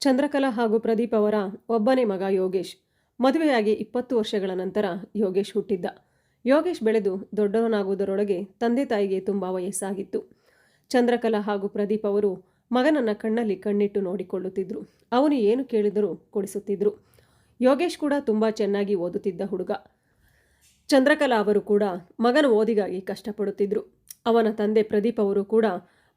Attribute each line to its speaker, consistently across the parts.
Speaker 1: ಚಂದ್ರಕಲಾ ಹಾಗೂ ಪ್ರದೀಪ್ ಅವರ ಒಬ್ಬನೇ ಮಗ ಯೋಗೇಶ್. ಮದುವೆಯಾಗಿ ಇಪ್ಪತ್ತು ವರ್ಷಗಳ ನಂತರ ಯೋಗೇಶ್ ಹುಟ್ಟಿದ್ದ. ಯೋಗೇಶ್ ಬೆಳೆದು ದೊಡ್ಡವನಾಗುವುದರೊಳಗೆ ತಂದೆ ತಾಯಿಗೆ ತುಂಬ ವಯಸ್ಸಾಗಿತ್ತು. ಚಂದ್ರಕಲಾ ಹಾಗೂ ಪ್ರದೀಪ್ ಅವರು ಮಗನನ್ನ ಕಣ್ಣಲ್ಲಿ ಕಣ್ಣಿಟ್ಟು ನೋಡಿಕೊಳ್ಳುತ್ತಿದ್ದರು ಅವನು ಏನು ಕೇಳಿದರೂ ಕೊಡಿಸುತ್ತಿದ್ದರು ಯೋಗೇಶ್ ಕೂಡ ತುಂಬ ಚೆನ್ನಾಗಿ ಓದುತ್ತಿದ್ದ ಹುಡುಗ. ಚಂದ್ರಕಲಾ ಅವರು ಕೂಡ ಮಗನ ಓದಿಗಾಗಿ ಕಷ್ಟಪಡುತ್ತಿದ್ದರು ಅವನ ತಂದೆ ಪ್ರದೀಪ್ ಅವರು ಕೂಡ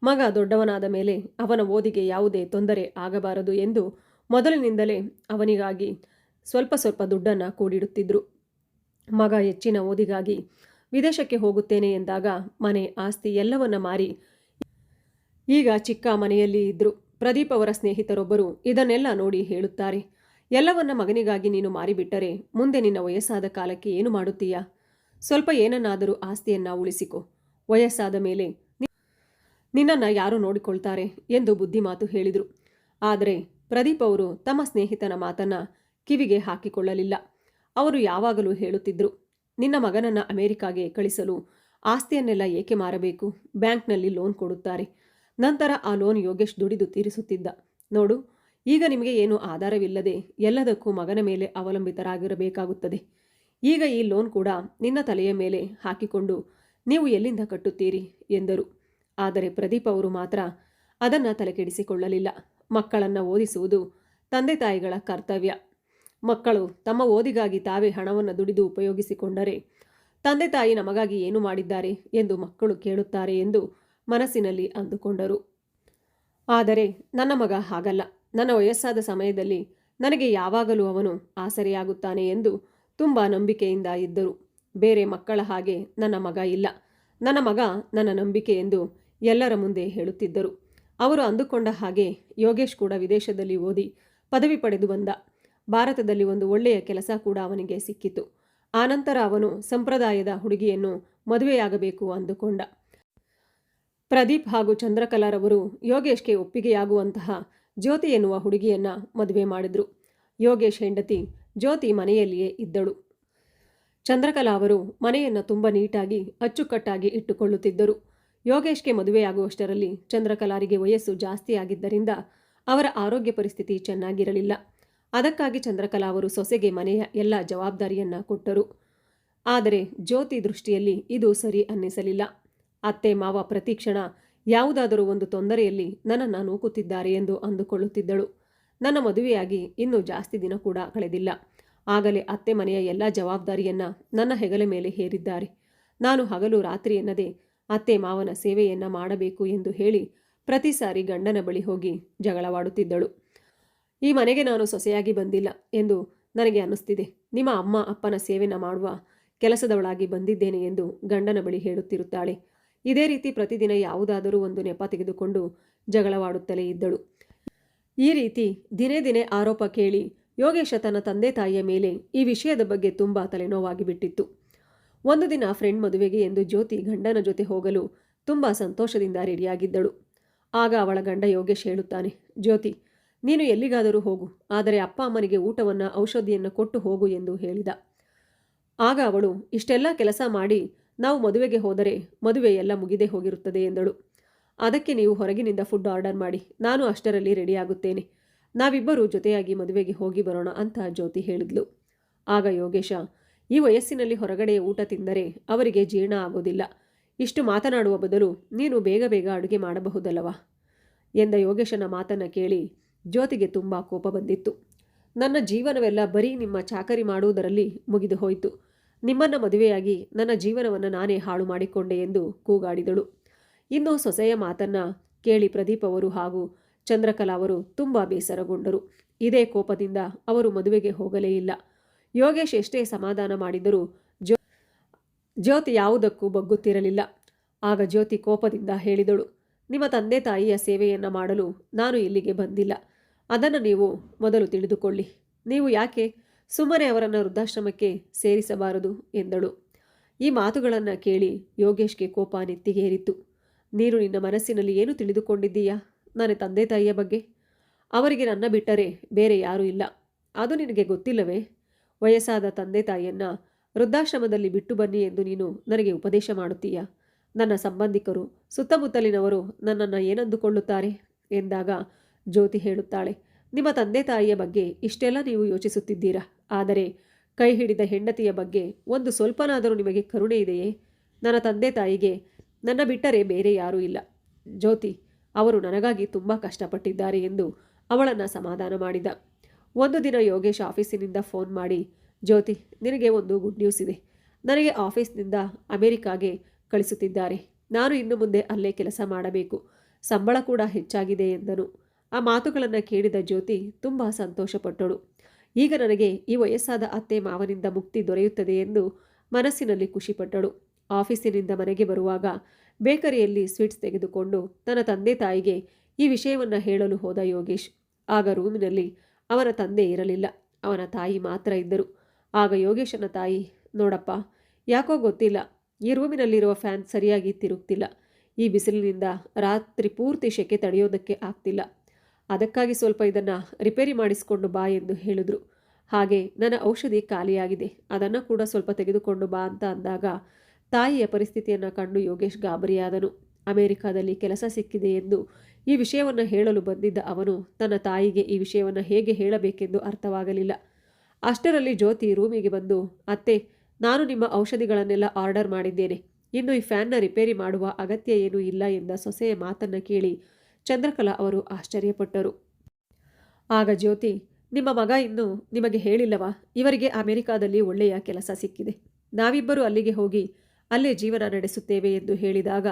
Speaker 1: ಮಗ ದೊಡ್ಡವನಾದ ಮೇಲೆ ಅವನ ಓದಿಗೆ ಯಾವುದೇ ತೊಂದರೆ ಆಗಬಾರದು ಎಂದು ಮೊದಲಿನಿಂದಲೇ ಅವನಿಗಾಗಿ ಸ್ವಲ್ಪ ಸ್ವಲ್ಪ ದುಡ್ಡನ್ನು ಕೂಡಿಡುತ್ತಿದ್ದರು ಮಗ ಹೆಚ್ಚಿನ ಓದಿಗಾಗಿ ವಿದೇಶಕ್ಕೆ ಹೋಗುತ್ತೇನೆ ಎಂದಾಗ ಮನೆ ಆಸ್ತಿ ಎಲ್ಲವನ್ನ ಮಾರಿ ಈಗ ಚಿಕ್ಕ ಮನೆಯಲ್ಲಿ ಇದ್ದರು ಪ್ರದೀಪ್ ಅವರ ಸ್ನೇಹಿತರೊಬ್ಬರು ಇದನ್ನೆಲ್ಲ ನೋಡಿ ಹೇಳುತ್ತಾರೆ, ಎಲ್ಲವನ್ನ ಮಗನಿಗಾಗಿ ನೀನು ಮಾರಿಬಿಟ್ಟರೆ ಮುಂದೆ ನಿನ್ನ ವಯಸ್ಸಾದ ಕಾಲಕ್ಕೆ ಏನು ಮಾಡುತ್ತೀಯಾ? ಸ್ವಲ್ಪ ಏನನ್ನಾದರೂ ಆಸ್ತಿಯನ್ನ ಉಳಿಸಿಕೊ. ವಯಸ್ಸಾದ ಮೇಲೆ ನಿನ್ನನ್ನು ಯಾರು ನೋಡಿಕೊಳ್ತಾರೆ ಎಂದು ಬುದ್ಧಿಮಾತು ಹೇಳಿದರು. ಆದರೆ ಪ್ರದೀಪ್ ಅವರು ತಮ್ಮ ಸ್ನೇಹಿತನ ಮಾತನ್ನು ಕಿವಿಗೆ ಹಾಕಿಕೊಳ್ಳಲಿಲ್ಲ. ಅವರು ಯಾವಾಗಲೂ ಹೇಳುತ್ತಿದ್ದರು ನಿನ್ನ ಮಗನನ್ನು ಅಮೆರಿಕಾಗೆ ಕಳಿಸಲು ಆಸ್ತಿಯನ್ನೆಲ್ಲ ಏಕೆ ಮಾರಬೇಕು? ಬ್ಯಾಂಕ್ನಲ್ಲಿ ಲೋನ್ ಕೊಡುತ್ತಾರೆ. ನಂತರ ಆ ಲೋನ್ ಯೋಗೇಶ್ ದುಡಿದು ತೀರಿಸುತ್ತಿದ್ದ. ನೋಡು, ಈಗ ನಿಮಗೆ ಏನು ಆಧಾರವಿಲ್ಲದೆ ಎಲ್ಲದಕ್ಕೂ ಮಗನ ಮೇಲೆ ಅವಲಂಬಿತರಾಗಿರಬೇಕಾಗುತ್ತದೆ. ಈಗ ಈ ಲೋನ್ ಕೂಡ ನಿನ್ನ ತಲೆಯ ಮೇಲೆ ಹಾಕಿಕೊಂಡು ನೀವು ಎಲ್ಲಿಂದ ಕಟ್ಟುತ್ತೀರಿ? ಎಂದರು. ಆದರೆ ಪ್ರದೀಪ್ ಅವರು ಮಾತ್ರ ಅದನ್ನು ತಲೆಕೆಡಿಸಿಕೊಳ್ಳಲಿಲ್ಲ. ಮಕ್ಕಳನ್ನು ಓದಿಸುವುದು ತಂದೆ ತಾಯಿಗಳ ಕರ್ತವ್ಯ. ಮಕ್ಕಳು ತಮ್ಮ ಓದಿಗಾಗಿ ತಾವೇ ಹಣವನ್ನು ದುಡಿದು ಉಪಯೋಗಿಸಿಕೊಂಡರೆ ತಂದೆ ತಾಯಿ ನಮಗಾಗಿ ಏನು ಮಾಡಿದ್ದಾರೆ ಎಂದು ಮಕ್ಕಳು ಕೇಳುತ್ತಾರೆ ಎಂದು ಮನಸ್ಸಿನಲ್ಲಿ ಅಂದುಕೊಂಡರು. ಆದರೆ ನನ್ನ ಮಗ ಹಾಗಲ್ಲ. ನನ್ನ ವಯಸ್ಸಾದ ಸಮಯದಲ್ಲಿ ನನಗೆ ಯಾವಾಗಲೂ ಅವನು ಆಸರೆಯಾಗುತ್ತಾನೆ ಎಂದು ತುಂಬ ನಂಬಿಕೆಯಿಂದ ಇದ್ದರು. ಬೇರೆ ಮಕ್ಕಳ ಹಾಗೆ ನನ್ನ ಮಗ ಇಲ್ಲ. ನನ್ನ ಮಗ ನನ್ನ ನಂಬಿಕೆ ಎಂದು ಎಲ್ಲರ ಮುಂದೆ ಹೇಳುತ್ತಿದ್ದರು. ಅವರು ಅಂದುಕೊಂಡ ಹಾಗೆ ಯೋಗೇಶ್ ಕೂಡ ವಿದೇಶದಲ್ಲಿ ಓದಿ ಪದವಿ ಪಡೆದು ಬಂದ. ಭಾರತದಲ್ಲಿ ಒಂದು ಒಳ್ಳೆಯ ಕೆಲಸ ಕೂಡ ಅವನಿಗೆ ಸಿಕ್ಕಿತು. ಆನಂತರ ಅವನು ಸಂಪ್ರದಾಯದ ಹುಡುಗಿಯನ್ನು ಮದುವೆಯಾಗಬೇಕು ಅಂದುಕೊಂಡ. ಪ್ರದೀಪ್ ಹಾಗೂ ಚಂದ್ರಕಲಾರವರು ಯೋಗೇಶ್ಗೆ ಒಪ್ಪಿಗೆಯಾಗುವಂತಹ ಜ್ಯೋತಿ ಎನ್ನುವ ಹುಡುಗಿಯನ್ನು ಮದುವೆ ಮಾಡಿದರು. ಯೋಗೇಶ್ ಹೆಂಡತಿ ಜ್ಯೋತಿ ಮನೆಯಲ್ಲಿಯೇ ಇದ್ದಳು. ಚಂದ್ರಕಲಾ ಅವರು ಮನೆಯನ್ನು ತುಂಬ ನೀಟಾಗಿ ಅಚ್ಚುಕಟ್ಟಾಗಿ ಇಟ್ಟುಕೊಳ್ಳುತ್ತಿದ್ದರು. ಯೋಗೇಶ್ಗೆ ಮದುವೆಯಾಗುವಷ್ಟರಲ್ಲಿ ಚಂದ್ರಕಲಾರಿಗೆ ವಯಸ್ಸು ಜಾಸ್ತಿ ಆಗಿದ್ದರಿಂದ ಅವರ ಆರೋಗ್ಯ ಪರಿಸ್ಥಿತಿ ಚೆನ್ನಾಗಿರಲಿಲ್ಲ. ಅದಕ್ಕಾಗಿ ಚಂದ್ರಕಲಾ ಅವರು ಸೊಸೆಗೆ ಮನೆಯ ಎಲ್ಲ ಜವಾಬ್ದಾರಿಯನ್ನ ಕೊಟ್ಟರು. ಆದರೆ ಜ್ಯೋತಿ ದೃಷ್ಟಿಯಲ್ಲಿ ಇದು ಸರಿ ಅನ್ನಿಸಲಿಲ್ಲ. ಅತ್ತೆ, ಮಾವ ಪ್ರತಿಕ್ಷಣ ಯಾವುದಾದರೂ ಒಂದು ತೊಂದರೆಯಲ್ಲಿ ನನ್ನನ್ನು ನೂಕುತ್ತಿದ್ದಾರೆ ಎಂದು ಅಂದುಕೊಳ್ಳುತ್ತಿದ್ದಳು. ನನ್ನ ಮದುವೆಯಾಗಿ ಇನ್ನೂ ಜಾಸ್ತಿ ದಿನ ಕೂಡ ಕಳೆದಿಲ್ಲ. ಆಗಲೇ ಅತ್ತೆ ಮನೆಯ ಎಲ್ಲ ಜವಾಬ್ದಾರಿಯನ್ನ ನನ್ನ ಹೆಗಲ ಮೇಲೆ ಹೇರಿದ್ದಾರೆ. ನಾನು ಹಗಲು ರಾತ್ರಿ ಎನ್ನದೆ ಅತ್ತೆ ಮಾವನ ಸೇವೆಯನ್ನ ಮಾಡಬೇಕು ಎಂದು ಹೇಳಿ ಪ್ರತಿ ಸಾರಿ ಗಂಡನ ಬಳಿ ಹೋಗಿ ಜಗಳವಾಡುತ್ತಿದ್ದಳು. ಈ ಮನೆಗೆ ನಾನು ಸೊಸೆಯಾಗಿ ಬಂದಿಲ್ಲ ಎಂದು ನನಗೆ ಅನ್ನಿಸ್ತಿದೆ. ನಿಮ್ಮ ಅಮ್ಮ ಅಪ್ಪನ ಸೇವೆನ ಮಾಡುವ ಕೆಲಸದವಳಾಗಿ ಬಂದಿದ್ದೇನೆ ಎಂದು ಗಂಡನ ಬಳಿ ಹೇಳುತ್ತಿರುತ್ತಾಳೆ. ಇದೇ ರೀತಿ ಪ್ರತಿದಿನ ಯಾವುದಾದರೂ ಒಂದು ನೆಪ ತೆಗೆದುಕೊಂಡು ಜಗಳವಾಡುತ್ತಲೇ ಇದ್ದಳು. ಈ ರೀತಿ ದಿನೇ ದಿನೇ ಆರೋಪ ಕೇಳಿ ಯೋಗೇಶ ತನ್ನ ತಂದೆ ತಾಯಿಯ ಮೇಲೆ ಈ ವಿಷಯದ ಬಗ್ಗೆ ತುಂಬ ತಲೆನೋವಾಗಿ ಬಿಟ್ಟಿತ್ತು ಒಂದು ದಿನ ಫ್ರೆಂಡ್ ಮದುವೆಗೆ ಎಂದು ಜ್ಯೋತಿ ಗಂಡನ ಜೊತೆ ಹೋಗಲು ತುಂಬ ಸಂತೋಷದಿಂದ ರೆಡಿಯಾಗಿದ್ದಳು. ಆಗ ಅವಳ ಗಂಡ ಯೋಗೇಶ್ ಹೇಳುತ್ತಾನೆ, ಜ್ಯೋತಿ, ನೀನು ಎಲ್ಲಿಗಾದರೂ ಹೋಗು, ಆದರೆ ಅಪ್ಪ ಅಮ್ಮನಿಗೆ ಊಟವನ್ನು, ಔಷಧಿಯನ್ನು ಕೊಟ್ಟು ಹೋಗು ಎಂದು ಹೇಳಿದ. ಆಗ ಅವಳು, ಇಷ್ಟೆಲ್ಲ ಕೆಲಸ ಮಾಡಿ ನಾವು ಮದುವೆಗೆ ಹೋದರೆ ಮದುವೆ ಎಲ್ಲ ಮುಗಿದೇ ಹೋಗಿರುತ್ತದೆ ಎಂದಳು. ಅದಕ್ಕೆ ನೀವು ಹೊರಗಿನಿಂದ ಫುಡ್ ಆರ್ಡರ್ ಮಾಡಿ, ನಾನು ಅಷ್ಟರಲ್ಲಿ ರೆಡಿಯಾಗುತ್ತೇನೆ. ನಾವಿಬ್ಬರೂ ಜೊತೆಯಾಗಿ ಮದುವೆಗೆ ಹೋಗಿ ಬರೋಣ ಅಂತ ಜ್ಯೋತಿ ಹೇಳಿದ್ಲು. ಆಗ ಯೋಗೇಶ ಈ ವಯಸ್ಸಿನಲ್ಲಿ ಹೊರಗಡೆ ಊಟ ತಿಂದರೆ ಅವರಿಗೆ ಜೀರ್ಣ ಆಗೋದಿಲ್ಲ. ಇಷ್ಟು ಮಾತನಾಡುವ ಬದಲು ನೀನು ಬೇಗ ಬೇಗ ಅಡುಗೆ ಮಾಡಬಹುದಲ್ಲವಾ? ಎಂದ ಯೋಗೇಶನ ಮಾತನ್ನು ಕೇಳಿ ಜ್ಯೋತಿಗೆ ತುಂಬ ಕೋಪ ಬಂದಿತ್ತು. ನನ್ನ ಜೀವನವೆಲ್ಲ ಬರೀ ನಿಮ್ಮ ಚಾಕರಿ ಮಾಡುವುದರಲ್ಲಿ ಮುಗಿದು ಹೋಯಿತು. ನಿಮ್ಮನ್ನು ಮದುವೆಯಾಗಿ ನನ್ನ ಜೀವನವನ್ನು ನಾನೇ ಹಾಳು ಮಾಡಿಕೊಂಡೆ ಎಂದು ಕೂಗಾಡಿದಳು. ಇನ್ನು ಸೊಸೆಯ ಮಾತನ್ನ ಕೇಳಿ ಪ್ರದೀಪ್ ಅವರು ಹಾಗೂ ಚಂದ್ರಕಲಾ ಅವರು ತುಂಬ ಬೇಸರಗೊಂಡರು. ಇದೇ ಕೋಪದಿಂದ ಅವರು ಮದುವೆಗೆ ಹೋಗಲೇ ಇಲ್ಲ. ಯೋಗೇಶ್ ಎಷ್ಟೇ ಸಮಾಧಾನ ಮಾಡಿದರೂ ಜ್ಯೋ, ಜ್ಯೋತಿ ಯಾವುದಕ್ಕೂ ಬಗ್ಗುತ್ತಿರಲಿಲ್ಲ. ಆಗ ಜ್ಯೋತಿ ಕೋಪದಿಂದ ಹೇಳಿದಳು, ನಿಮ್ಮ ತಂದೆ ತಾಯಿಯ ಸೇವೆಯನ್ನು ಮಾಡಲು ನಾನು ಇಲ್ಲಿಗೆ ಬಂದಿಲ್ಲ. ಅದನ್ನು ನೀವು ಮೊದಲು ತಿಳಿದುಕೊಳ್ಳಿ. ನೀವು ಯಾಕೆ ಸುಮ್ಮನೆ ಅವರನ್ನು ವೃದ್ಧಾಶ್ರಮಕ್ಕೆ ಸೇರಿಸಬಾರದು? ಎಂದಳು. ಈ ಮಾತುಗಳನ್ನು ಕೇಳಿ ಯೋಗೇಶ್ಗೆ ಕೋಪ ನೆತ್ತಿಗೇರಿತ್ತು. ನೀನು ನಿನ್ನ ಮನಸ್ಸಿನಲ್ಲಿ ಏನು ತಿಳಿದುಕೊಂಡಿದ್ದೀಯಾ? ನನ್ನ ತಂದೆ ತಾಯಿಯ ಬಗ್ಗೆ. ಅವರಿಗೆ ನನ್ನ ಬಿಟ್ಟರೆ ಬೇರೆ ಯಾರೂ ಇಲ್ಲ. ಅದು ನಿನಗೆ ಗೊತ್ತಿಲ್ಲವೇ? ವಯಸ್ಸಾದ ತಂದೆ ತಾಯಿಯನ್ನು ವೃದ್ಧಾಶ್ರಮದಲ್ಲಿ ಬಿಟ್ಟು ಬನ್ನಿ ಎಂದು ನೀನು ನನಗೆ ಉಪದೇಶ ಮಾಡುತ್ತೀಯ. ನನ್ನ ಸಂಬಂಧಿಕರು ಸುತ್ತಮುತ್ತಲಿನವರು ನನ್ನನ್ನು ಏನಂದುಕೊಳ್ಳುತ್ತಾರೆ? ಎಂದಾಗ ಜ್ಯೋತಿ ಹೇಳುತ್ತಾಳೆ. ನಿಮ್ಮ ತಂದೆ ತಾಯಿಯ ಬಗ್ಗೆ ಇಷ್ಟೆಲ್ಲ ನೀವು ಯೋಚಿಸುತ್ತಿದ್ದೀರಾ? ಆದರೆ ಕೈ ಹಿಡಿದ ಹೆಂಡತಿಯ ಬಗ್ಗೆ ಒಂದು ಸ್ವಲ್ಪನಾದರೂ ನಿಮಗೆ ಕರುಣೆ ಇದೆಯೇ? ನನ್ನ ತಂದೆ ತಾಯಿಗೆ ನನ್ನ ಬಿಟ್ಟರೆ ಬೇರೆ ಯಾರೂ ಇಲ್ಲ. ಜ್ಯೋತಿ, ಅವರು ನನಗಾಗಿ ತುಂಬ ಕಷ್ಟಪಟ್ಟಿದ್ದಾರೆ ಎಂದು ಅವಳನ್ನು ಸಮಾಧಾನ ಮಾಡಿದ. ಒಂದು ದಿನ ಯೋಗೇಶ್ ಆಫೀಸಿನಿಂದ ಫೋನ್ ಮಾಡಿ, ಜ್ಯೋತಿ, ನಿನಗೆ ಒಂದು ಗುಡ್ ನ್ಯೂಸ್ ಇದೆ. ನನಗೆ ಆಫೀಸ್ನಿಂದ ಅಮೆರಿಕಾಗೆ ಕಳಿಸುತ್ತಿದ್ದಾರೆ. ನಾನು ಇನ್ನು ಮುಂದೆ ಅಲ್ಲೇ ಕೆಲಸ ಮಾಡಬೇಕು. ಸಂಬಳ ಕೂಡ ಹೆಚ್ಚಾಗಿದೆ, ಎಂದನು. ಆ ಮಾತುಗಳನ್ನು ಕೇಳಿದ ಜ್ಯೋತಿ ತುಂಬ ಸಂತೋಷಪಟ್ಟಳು. ಈಗ ನನಗೆ ಈ ವಯಸ್ಸಾದ ಅತ್ತೆ ಮಾವನಿಂದ ಮುಕ್ತಿ ದೊರೆಯುತ್ತದೆ ಎಂದು ಮನಸ್ಸಿನಲ್ಲಿ ಖುಷಿಪಟ್ಟಳು. ಆಫೀಸಿನಿಂದ ಮನೆಗೆ ಬರುವಾಗ ಬೇಕರಿಯಲ್ಲಿ ಸ್ವೀಟ್ಸ್ ತೆಗೆದುಕೊಂಡು ತನ್ನ ತಂದೆ ತಾಯಿಗೆ ಈ ವಿಷಯವನ್ನು ಹೇಳಲು ಹೋದ ಯೋಗೇಶ್. ಆಗ ರೂಮಿನಲ್ಲಿ ಅವನ ತಂದೆ ಇರಲಿಲ್ಲ. ಅವನ ತಾಯಿ ಮಾತ್ರ ಇದ್ದರು. ಆಗ ಯೋಗೇಶನ ತಾಯಿ, ನೋಡಪ್ಪ, ಯಾಕೋ ಗೊತ್ತಿಲ್ಲ. ಈ ರೂಮಿನಲ್ಲಿರುವ ಫ್ಯಾನ್ ಸರಿಯಾಗಿ ತಿರುಗ್ತಿಲ್ಲ. ಈ ಬಿಸಿಲಿನಿಂದ ರಾತ್ರಿ ಪೂರ್ತಿ ಶೆಕೆ ತಡೆಯೋದಕ್ಕೆ ಆಗ್ತಿಲ್ಲ. ಅದಕ್ಕಾಗಿ ಸ್ವಲ್ಪ ಇದನ್ನು ರಿಪೇರಿ ಮಾಡಿಸಿಕೊಂಡು ಬಾ ಎಂದು ಹೇಳಿದ್ರು. ಹಾಗೆ ನನ್ನ ಔಷಧಿ ಖಾಲಿಯಾಗಿದೆ. ಅದನ್ನು ಕೂಡ ಸ್ವಲ್ಪ ತೆಗೆದುಕೊಂಡು ಬಾ ಅಂತ ಅಂದಾಗ ತಾಯಿಯ ಪರಿಸ್ಥಿತಿಯನ್ನು ಕಂಡು ಯೋಗೇಶ್ ಗಾಬರಿಯಾದನು. ಅಮೆರಿಕಾದಲ್ಲಿ ಕೆಲಸ ಸಿಕ್ಕಿದೆ ಎಂದು ಈ ವಿಷಯವನ್ನು ಹೇಳಲು ಬಂದಿದ್ದ ಅವನು ತನ್ನ ತಾಯಿಗೆ ಈ ವಿಷಯವನ್ನು ಹೇಗೆ ಹೇಳಬೇಕೆಂದು ಅರ್ಥವಾಗಲಿಲ್ಲ. ಅಷ್ಟರಲ್ಲಿ ಜ್ಯೋತಿ ರೂಮಿಗೆ ಬಂದು, ಅತ್ತೆ, ನಾನು ನಿಮ್ಮ ಔಷಧಿಗಳನ್ನೆಲ್ಲ ಆರ್ಡರ್ ಮಾಡಿದ್ದೇನೆ. ಇನ್ನು ಈ ಫ್ಯಾನ್ನ ರಿಪೇರಿ ಮಾಡುವ ಅಗತ್ಯ ಏನೂ ಇಲ್ಲ ಎಂದ ಸೊಸೆಯ ಮಾತನ್ನು ಕೇಳಿ ಚಂದ್ರಕಲಾ ಅವರು ಆಶ್ಚರ್ಯಪಟ್ಟರು. ಆಗ ಜ್ಯೋತಿ, ನಿಮ್ಮ ಮಗ ಇನ್ನು ನಿಮಗೆ ಹೇಳಿಲ್ಲವಾ? ಇವರಿಗೆ ಅಮೆರಿಕಾದಲ್ಲಿ ಒಳ್ಳೆಯ ಕೆಲಸ ಸಿಕ್ಕಿದೆ. ನಾವಿಬ್ಬರು ಅಲ್ಲಿಗೆ ಹೋಗಿ ಅಲ್ಲೇ ಜೀವನ ನಡೆಸುತ್ತೇವೆ ಎಂದು ಹೇಳಿದಾಗ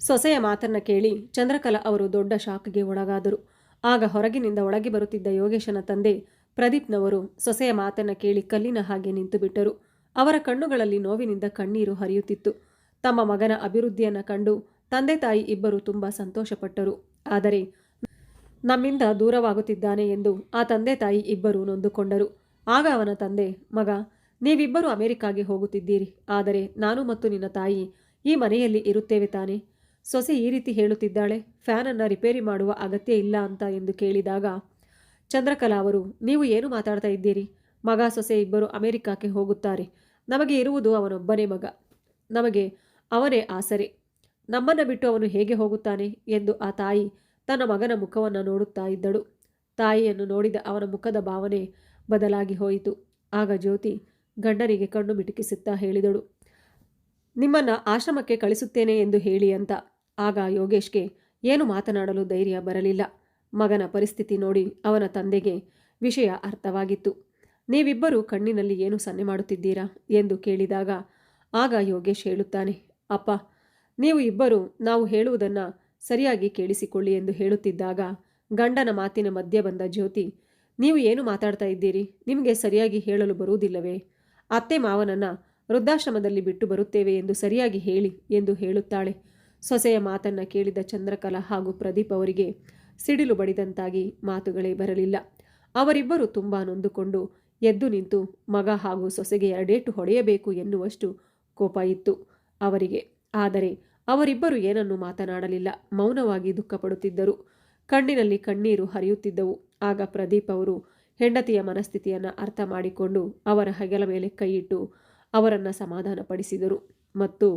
Speaker 1: ಸೊಸೆಯ ಮಾತನ್ನ ಕೇಳಿ ಚಂದ್ರಕಲಾ ಅವರು ದೊಡ್ಡ ಶಾಕ್ಗೆ ಒಳಗಾದರು. ಆಗ ಹೊರಗಿನಿಂದ ಒಳಗೆ ಬರುತ್ತಿದ್ದ ಯೋಗೇಶನ ತಂದೆ ಪ್ರದೀಪ್ನವರು ಸೊಸೆಯ ಮಾತನ್ನ ಕೇಳಿ ಕಲ್ಲಿನ ಹಾಗೆ ನಿಂತುಬಿಟ್ಟರು. ಅವರ ಕಣ್ಣುಗಳಲ್ಲಿ ನೋವಿನಿಂದ ಕಣ್ಣೀರು ಹರಿಯುತ್ತಿತ್ತು. ತಮ್ಮ ಮಗನ ಅಭಿವೃದ್ಧಿಯನ್ನು ಕಂಡು ತಂದೆ ತಾಯಿ ಇಬ್ಬರು ತುಂಬ ಸಂತೋಷಪಟ್ಟರು. ಆದರೆ ನಮ್ಮಿಂದ ದೂರವಾಗುತ್ತಿದ್ದಾನೆ ಎಂದು ಆ ತಂದೆ ತಾಯಿ ಇಬ್ಬರು ನೊಂದುಕೊಂಡರು. ಆಗ ಅವನ ತಂದೆ, ಮಗ, ನೀವಿಬ್ಬರು ಅಮೆರಿಕಾಗೆ ಹೋಗುತ್ತಿದ್ದೀರಿ. ಆದರೆ ನಾನು ಮತ್ತು ನಿನ್ನ ತಾಯಿ ಈ ಮನೆಯಲ್ಲಿ ಇರುತ್ತೇವೆ ತಾನೆ? ಸೊಸೆ ಈ ರೀತಿ ಹೇಳುತ್ತಿದ್ದಾಳೆ, ಫ್ಯಾನನ್ನು ರಿಪೇರಿ ಮಾಡುವ ಅಗತ್ಯ ಇಲ್ಲ ಅಂತ ಎಂದು ಕೇಳಿದಾಗ, ಚಂದ್ರಕಲಾ ಅವರು, ನೀವು ಏನು ಮಾತಾಡ್ತಾ ಇದ್ದೀರಿ? ಮಗ, ಸೊಸೆ ಇಬ್ಬರು ಅಮೆರಿಕಕ್ಕೆ ಹೋಗುತ್ತಾರೆ. ನಮಗೆ ಇರುವುದು ಅವನೊಬ್ಬನೇ ಮಗ. ನಮಗೆ ಅವನೇ ಆಸರೆ ನಮ್ಮನ್ನು ಬಿಟ್ಟು ಅವನು ಹೇಗೆ ಹೋಗುತ್ತಾನೆ ಎಂದು ಆ ತಾಯಿ ತನ್ನ ಮಗನ ಮುಖವನ್ನು ನೋಡುತ್ತಾ ಇದ್ದಳು. ತಾಯಿಯನ್ನು ನೋಡಿದ ಅವನ ಮುಖದ ಭಾವನೆ ಬದಲಾಗಿ ಹೋಯಿತು. ಆಗ ಜ್ಯೋತಿ ಗಂಡನಿಗೆ ಕಣ್ಣು ಮಿಟುಕಿಸುತ್ತಾ ಹೇಳಿದಳು, ನಿಮ್ಮನ್ನು ಆಶ್ರಮಕ್ಕೆ ಕಳಿಸುತ್ತೇನೆ ಎಂದು ಹೇಳಿ ಅಂತ. ಆಗ ಯೋಗೇಶ್ಗೆ ಏನು ಮಾತನಾಡಲು ಧೈರ್ಯ ಬರಲಿಲ್ಲ. ಮಗನ ಪರಿಸ್ಥಿತಿ ನೋಡಿ ಅವನ ತಂದೆಗೆ ವಿಷಯ ಅರ್ಥವಾಗಿತ್ತು. ನೀವಿಬ್ಬರು ಕಣ್ಣಿನಲ್ಲಿ ಏನು ಸನ್ನೆ ಮಾಡುತ್ತಿದ್ದೀರಾ? ಎಂದು ಕೇಳಿದಾಗ ಆಗ ಯೋಗೇಶ್ ಹೇಳುತ್ತಾನೆ, ಅಪ್ಪ, ನೀವು ಇಬ್ಬರು ನಾವು ಹೇಳುವುದನ್ನು ಸರಿಯಾಗಿ ಕೇಳಿಸಿಕೊಳ್ಳಿ ಎಂದು ಹೇಳುತ್ತಿದ್ದಾಗ ಗಂಡನ ಮಾತಿನ ಮಧ್ಯೆ ಬಂದ ಜ್ಯೋತಿ, ನೀವು ಏನು ಮಾತಾಡ್ತಾ ಇದ್ದೀರಿ? ನಿಮಗೆ ಸರಿಯಾಗಿ ಹೇಳಲು ಬರುವುದಿಲ್ಲವೇ? ಅತ್ತೆ ಮಾವನನ್ನು ವೃದ್ಧಾಶ್ರಮದಲ್ಲಿ ಬಿಟ್ಟು ಬರುತ್ತೇವೆ ಎಂದು ಸರಿಯಾಗಿ ಹೇಳಿ ಎಂದು ಹೇಳುತ್ತಾಳೆ. ಸೊಸೆಯ ಮಾತನ್ನು ಕೇಳಿದ ಚಂದ್ರಕಲಾ ಹಾಗೂ ಪ್ರದೀಪ್ ಅವರಿಗೆ ಸಿಡಿಲು ಬಡಿದಂತಾಗಿ ಮಾತುಗಳೇ ಬರಲಿಲ್ಲ. ಅವರಿಬ್ಬರು ತುಂಬ ನೊಂದುಕೊಂಡು ಎದ್ದು ನಿಂತು ಮಗ ಹಾಗೂ ಸೊಸೆಗೆ ಎರಡೇಟು ಹೊಡೆಯಬೇಕು ಎನ್ನುವಷ್ಟು ಕೋಪ ಇತ್ತು ಅವರಿಗೆ. ಆದರೆ ಅವರಿಬ್ಬರು ಏನನ್ನೂ ಮಾತನಾಡಲಿಲ್ಲ. ಮೌನವಾಗಿ ದುಃಖಪಡುತ್ತಿದ್ದರು. ಕಣ್ಣಿನಲ್ಲಿ ಕಣ್ಣೀರು ಹರಿಯುತ್ತಿದ್ದವು. ಆಗ ಪ್ರದೀಪ್ ಅವರು ಹೆಂಡತಿಯ ಮನಸ್ಥಿತಿಯನ್ನು ಅರ್ಥ ಮಾಡಿಕೊಂಡು ಅವರ ಹೆಗಲ ಮೇಲೆ ಕೈಯಿಟ್ಟು ಅವರನ್ನು ಸಮಾಧಾನಪಡಿಸಿದರು ಮತ್ತು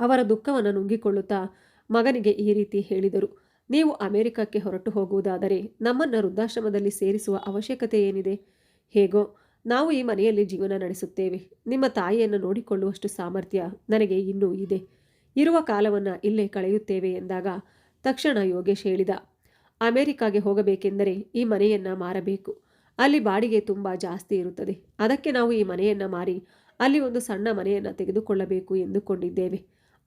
Speaker 1: ಅವರ ದುಃಖವನ್ನು ನುಂಗಿಕೊಳ್ಳುತ್ತಾ ಮಗನಿಗೆ ಈ ರೀತಿ ಹೇಳಿದರು. ನೀವು ಅಮೆರಿಕಕ್ಕೆ ಹೊರಟು ಹೋಗುವುದಾದರೆ ನಮ್ಮನ್ನು ವೃದ್ಧಾಶ್ರಮದಲ್ಲಿ ಸೇರಿಸುವ ಅವಶ್ಯಕತೆ ಏನಿದೆ? ಹೇಗೋ, ನಾವು ಈ ಮನೆಯಲ್ಲಿ ಜೀವನ ನಡೆಸುತ್ತೇವೆ. ನಿಮ್ಮ ತಾಯಿಯನ್ನು ನೋಡಿಕೊಳ್ಳುವಷ್ಟು ಸಾಮರ್ಥ್ಯ ನನಗೆ ಇನ್ನೂ ಇದೆ. ಇರುವ ಕಾಲವನ್ನು ಇಲ್ಲೇ ಕಳೆಯುತ್ತೇವೆ ಎಂದಾಗ ತಕ್ಷಣ ಯೋಗೇಶ್ ಹೇಳಿದ, ಅಮೆರಿಕಾಗೆ ಹೋಗಬೇಕೆಂದರೆ ಈ ಮನೆಯನ್ನು ಮಾರಬೇಕು. ಅಲ್ಲಿ ಬಾಡಿಗೆ ತುಂಬ ಜಾಸ್ತಿ ಇರುತ್ತದೆ. ಅದಕ್ಕೆ ನಾವು ಈ ಮನೆಯನ್ನು ಮಾರಿ ಅಲ್ಲಿ ಒಂದು ಸಣ್ಣ ಮನೆಯನ್ನು ತೆಗೆದುಕೊಳ್ಳಬೇಕು ಎಂದುಕೊಂಡಿದ್ದೇವೆ.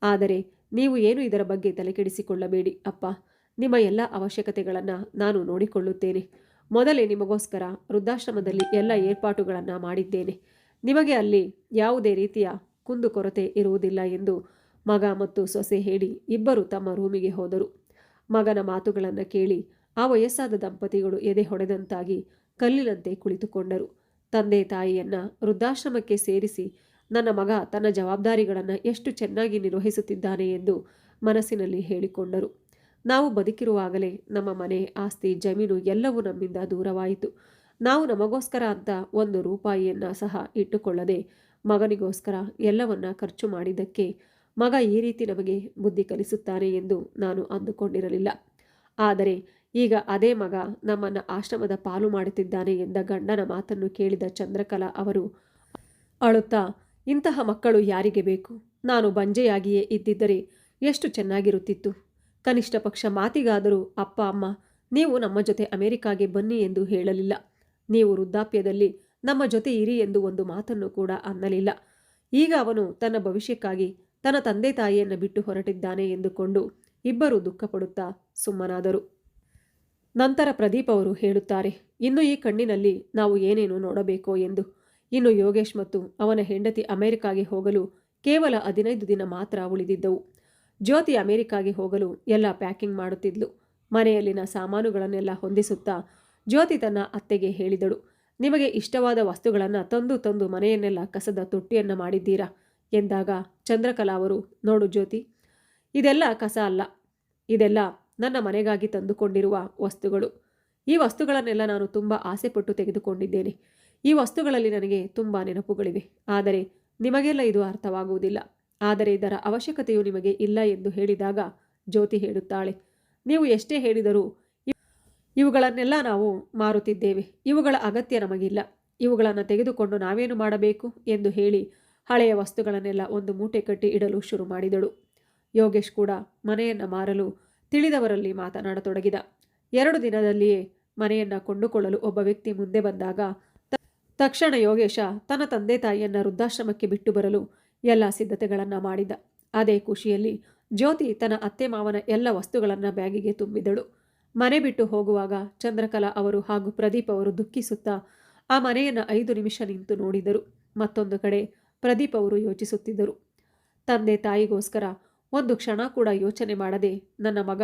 Speaker 1: ಆದರೆ ನೀವು ಏನು ಇದರ ಬಗ್ಗೆ ತಲೆಕೆಡಿಸಿಕೊಳ್ಳಬೇಡಿ, ಅಪ್ಪ. ನಿಮ್ಮ ಎಲ್ಲ ಅವಶ್ಯಕತೆಗಳನ್ನು ನಾನು ನೋಡಿಕೊಳ್ಳುತ್ತೇನೆ. ಮೊದಲೇ ನಿಮಗೋಸ್ಕರ ವೃದ್ಧಾಶ್ರಮದಲ್ಲಿ ಎಲ್ಲ ಏರ್ಪಾಟುಗಳನ್ನು ಮಾಡಿದ್ದೇನೆ. ನಿಮಗೆ ಅಲ್ಲಿ ಯಾವುದೇ ರೀತಿಯ ಕುಂದುಕೊರತೆ ಇರುವುದಿಲ್ಲ ಎಂದು ಮಗ ಮತ್ತು ಸೊಸೆ ಹೇಳಿ ಇಬ್ಬರು ತಮ್ಮ ರೂಮಿಗೆ ಹೋದರು. ಮಗನ ಮಾತುಗಳನ್ನು ಕೇಳಿ ಆ ವಯಸ್ಸಾದ ದಂಪತಿಗಳು ಎದೆ ಹೊಡೆದಂತಾಗಿ ಕಲ್ಲಿನಂತೆ ಕುಳಿತುಕೊಂಡರು. ತಂದೆ ತಾಯಿಯನ್ನು ವೃದ್ಧಾಶ್ರಮಕ್ಕೆ ಸೇರಿಸಿ ನನ್ನ ಮಗ ತನ್ನ ಜವಾಬ್ದಾರಿಗಳನ್ನು ಎಷ್ಟು ಚೆನ್ನಾಗಿ ನಿರ್ವಹಿಸುತ್ತಿದ್ದಾನೆ ಎಂದು ಮನಸ್ಸಿನಲ್ಲಿ ಹೇಳಿಕೊಂಡರು. ನಾವು ಬದುಕಿರುವಾಗಲೇ ನಮ್ಮ ಮನೆ, ಆಸ್ತಿ, ಜಮೀನು ಎಲ್ಲವೂ ನಮ್ಮಿಂದ ದೂರವಾಯಿತು. ನಾವು ನಮಗೋಸ್ಕರ ಅಂತ ಒಂದು ರೂಪಾಯಿಯನ್ನು ಸಹ ಇಟ್ಟುಕೊಳ್ಳದೆ ಮಗನಿಗೋಸ್ಕರ ಎಲ್ಲವನ್ನ ಖರ್ಚು ಮಾಡಿದ್ದಕ್ಕೆ ಮಗ ಈ ರೀತಿ ನಮಗೆ ಬುದ್ಧಿ ಕಲಿಸುತ್ತಾನೆ ಎಂದು ನಾನು ಅಂದುಕೊಂಡಿರಲಿಲ್ಲ. ಆದರೆ ಈಗ ಅದೇ ಮಗ ನಮ್ಮನ್ನು ಆಶ್ರಮದ ಪಾಲು ಮಾಡುತ್ತಿದ್ದಾನೆ ಎಂದ ಗಂಡನ ಮಾತನ್ನು ಕೇಳಿದ ಚಂದ್ರಕಲಾ ಅವರು ಅಳುತ್ತಾ ಇಂತಹ ಮಕ್ಕಳು ಯಾರಿಗೆ ಬೇಕು? ನಾನು ಬಂಜೆಯಾಗಿಯೇ ಇದ್ದಿದ್ದರೆ ಎಷ್ಟು ಚೆನ್ನಾಗಿರುತ್ತಿತ್ತು. ಕನಿಷ್ಠ ಪಕ್ಷ ಮಾತಿಗಾದರೂ, ಅಪ್ಪ, ಅಮ್ಮ, ನೀವು ನಮ್ಮ ಜೊತೆ ಅಮೆರಿಕಾಗೆ ಬನ್ನಿ ಎಂದು ಹೇಳಲಿಲ್ಲ. ನೀವು ವೃದ್ಧಾಪ್ಯದಲ್ಲಿ ನಮ್ಮ ಜೊತೆ ಇರಿ ಎಂದು ಒಂದು ಮಾತನ್ನು ಕೂಡ ಅನ್ನಲಿಲ್ಲ. ಈಗ ಅವನು ತನ್ನ ಭವಿಷ್ಯಕ್ಕಾಗಿ ತನ್ನ ತಂದೆ ತಾಯಿಯನ್ನು ಬಿಟ್ಟು ಹೊರಟಿದ್ದಾನೆ ಎಂದುಕೊಂಡು ಇಬ್ಬರು ದುಃಖಪಡುತ್ತಾ ಸುಮ್ಮನಾದರು. ನಂತರ ಪ್ರದೀಪ್ ಅವರು ಹೇಳುತ್ತಾರೆ, ಇನ್ನು ಈ ಕಣ್ಣಿನಲ್ಲಿ ನಾವು ಏನೇನು ನೋಡಬೇಕೋ? ಎಂದು ಇನ್ನು ಯೋಗೇಶ್ ಮತ್ತು ಅವನ ಹೆಂಡತಿ ಅಮೆರಿಕಾಗೆ ಹೋಗಲು ಕೇವಲ ಹದಿನೈದು ದಿನ ಮಾತ್ರ ಉಳಿದಿದ್ದವು. ಜ್ಯೋತಿ ಅಮೆರಿಕಾಗೆ ಹೋಗಲು ಎಲ್ಲ ಪ್ಯಾಕಿಂಗ್ ಮಾಡುತ್ತಿದ್ಲು. ಮನೆಯಲ್ಲಿನ ಸಾಮಾನುಗಳನ್ನೆಲ್ಲ ಹೊಂದಿಸುತ್ತಾ ಜ್ಯೋತಿ ತನ್ನ ಅತ್ತೆಗೆ ಹೇಳಿದಳು, ನಿಮಗೆ ಇಷ್ಟವಾದ ವಸ್ತುಗಳನ್ನು ತಂದು ತಂದು ಮನೆಯನ್ನೆಲ್ಲ ಕಸದ ತೊಟ್ಟಿಯನ್ನು ಮಾಡಿದ್ದೀರಾ? ಎಂದಾಗ ಚಂದ್ರಕಲಾ ಅವರು, ನೋಡು ಜ್ಯೋತಿ, ಇದೆಲ್ಲ ಕಸ ಅಲ್ಲ. ಇದೆಲ್ಲ ನನ್ನ ಮನೆಗಾಗಿ ತಂದುಕೊಂಡಿರುವ ವಸ್ತುಗಳು. ಈ ವಸ್ತುಗಳನ್ನೆಲ್ಲ ನಾನು ತುಂಬ ಆಸೆಪಟ್ಟು ತೆಗೆದುಕೊಂಡಿದ್ದೇನೆ. ಈ ವಸ್ತುಗಳಲ್ಲಿ ನನಗೆ ತುಂಬ ನೆನಪುಗಳಿವೆ. ಆದರೆ ನಿಮಗೆಲ್ಲ ಇದು ಅರ್ಥವಾಗುವುದಿಲ್ಲ. ಆದರೆ ಇದರ ಅವಶ್ಯಕತೆಯು ನಿಮಗೆ ಇಲ್ಲ ಎಂದು ಹೇಳಿದಾಗ ಜ್ಯೋತಿ ಹೇಳುತ್ತಾಳೆ. ನೀವು ಎಷ್ಟೇ ಹೇಳಿದರೂ ಇವುಗಳನ್ನೆಲ್ಲ ನಾವು ಮಾರುತ್ತಿದ್ದೇವೆ. ಇವುಗಳ ಅಗತ್ಯ ನಮಗಿಲ್ಲ. ಇವುಗಳನ್ನು ತೆಗೆದುಕೊಂಡು ನಾವೇನು ಮಾಡಬೇಕು ಎಂದು ಹೇಳಿ ಹಳೆಯ ವಸ್ತುಗಳನ್ನೆಲ್ಲ ಒಂದು ಮೂಟೆ ಕಟ್ಟಿ ಇಡಲು ಶುರು ಮಾಡಿದಳು. ಯೋಗೇಶ್ ಕೂಡ ಮನೆಯನ್ನು ಮಾರಲು ತಿಳಿದವರಲ್ಲಿ ಮಾತನಾಡತೊಡಗಿದ. ಎರಡು ದಿನದಲ್ಲಿಯೇ ಮನೆಯನ್ನು ಕೊಂಡುಕೊಳ್ಳಲು ಒಬ್ಬ ವ್ಯಕ್ತಿ ಮುಂದೆ ಬಂದಾಗ ತಕ್ಷಣ ಯೋಗೇಶ ತನ್ನ ತಂದೆ ತಾಯಿಯನ್ನು ವೃದ್ಧಾಶ್ರಮಕ್ಕೆ ಬಿಟ್ಟು ಬರಲು ಎಲ್ಲ ಸಿದ್ಧತೆಗಳನ್ನು ಮಾಡಿದ. ಅದೇ ಖುಷಿಯಲ್ಲಿ ಜ್ಯೋತಿ ತನ್ನ ಅತ್ತೆ ಮಾವನ ಎಲ್ಲ ವಸ್ತುಗಳನ್ನು ಬ್ಯಾಗಿಗೆ ತುಂಬಿದಳು. ಮನೆ ಬಿಟ್ಟು ಹೋಗುವಾಗ ಚಂದ್ರಕಲಾ ಅವರು ಹಾಗೂ ಪ್ರದೀಪ್ ಅವರು ದುಃಖಿಸುತ್ತಾ ಆ ಮನೆಯನ್ನು ಐದು ನಿಮಿಷ ನಿಂತು ನೋಡಿದರು. ಮತ್ತೊಂದು ಕಡೆ ಪ್ರದೀಪ್ ಅವರು ಯೋಚಿಸುತ್ತಿದ್ದರು. ತಂದೆ ತಾಯಿಗೋಸ್ಕರ ಒಂದು ಕ್ಷಣ ಕೂಡ ಯೋಚನೆ ಮಾಡದೆ ನನ್ನ ಮಗ